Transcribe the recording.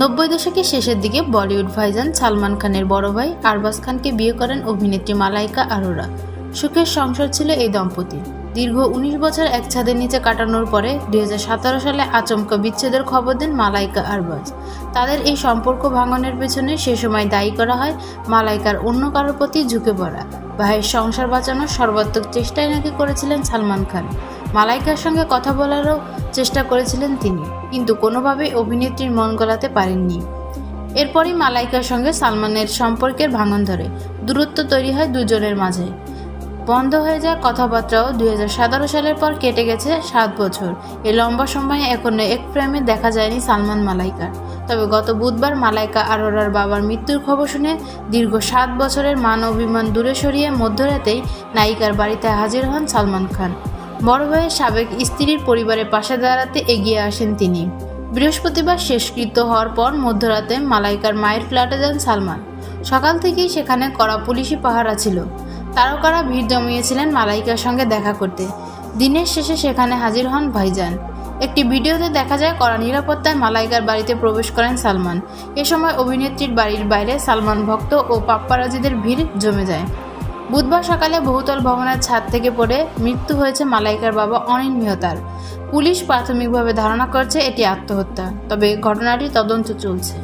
নব্বই দশকের শেষের দিকে বলিউড ভাইজান সালমান খানের বড় ভাই আরবাজ খানকে বিয়ে করেন অভিনেত্রী মালাইকা আরোরা। সুখের সংসার ছিল এই দম্পতি। দীর্ঘ উনিশ বছর এক ছাদের নিচে কাটানোর পরে দুই হাজার সতেরো সালে আচমকা বিচ্ছেদের খবর দেন মালাইকা আরবাজ তাদের এই সম্পর্ক ভাঙনের পেছনে সে সময় দায়ী করা হয় মালাইকার অন্য কারোর প্রতি ঝুঁকে পড়া। ভাইয়ের সংসার বাঁচানোর সর্বাত্মক চেষ্টাই নাকি করেছিলেন সালমান খান। মালাইকার সঙ্গে কথা বলারও চেষ্টা করেছিলেন তিনি, কিন্তু কোনোভাবেই অভিনেত্রীর মন গলাতে পারেননি। এরপরই মালাইকার সঙ্গে সালমানের সম্পর্কের ভাঙন ধরে, দূরত্ব তৈরি হয় দুজনের মাঝে। বন্ধ হয়ে যায় কথাবার্তাও দুই হাজার সতেরো সালের পর কেটে গেছে সাত বছর। এই লম্বা সময়ে এখনও এক ফ্রেমে দেখা যায়নি সালমান মালাইকার। তবে গত বুধবার মালাইকা আরোরার বাবার মৃত্যুর খবর শুনে দীর্ঘ সাত বছরের মান অভিমান দূরে সরিয়ে মধ্যরাতেই নায়িকার বাড়িতে হাজির হন সালমান খান। বড় ভাইয়ের সাবেক স্ত্রীর পরিবারের পাশে দাঁড়াতে এগিয়ে আসেন তিনি। বৃহস্পতিবার শেষকৃত্য হওয়ার পর মধ্যরাতে মালাইকার মায়ের ফ্ল্যাটে যান সালমান। সকাল থেকেই সেখানে কড়া পুলিশি পাহারা ছিল। তারকারা ভিড় জমিয়েছিলেন মালাইকার সঙ্গে দেখা করতে। দিনের শেষে সেখানে হাজির হন ভাইজান। একটি ভিডিওতে দেখা যায়, কড়া নিরাপত্তায় মালাইকার বাড়িতে প্রবেশ করেন সালমান। এ সময় অভিনেত্রীর বাড়ির বাইরে সালমান ভক্ত ও পাপ্পারাজিদের ভিড় জমে যায়। বুধবার সকালে বহুতল ভবনের ছাদ থেকে পড়ে মৃত্যু হয়েছে মালাইকার বাবা অনিল মেহতার পুলিশ প্রাথমিকভাবে ধারণা করছে এটি আত্মহত্যা, তবে ঘটনাটি তদন্ত চলছে।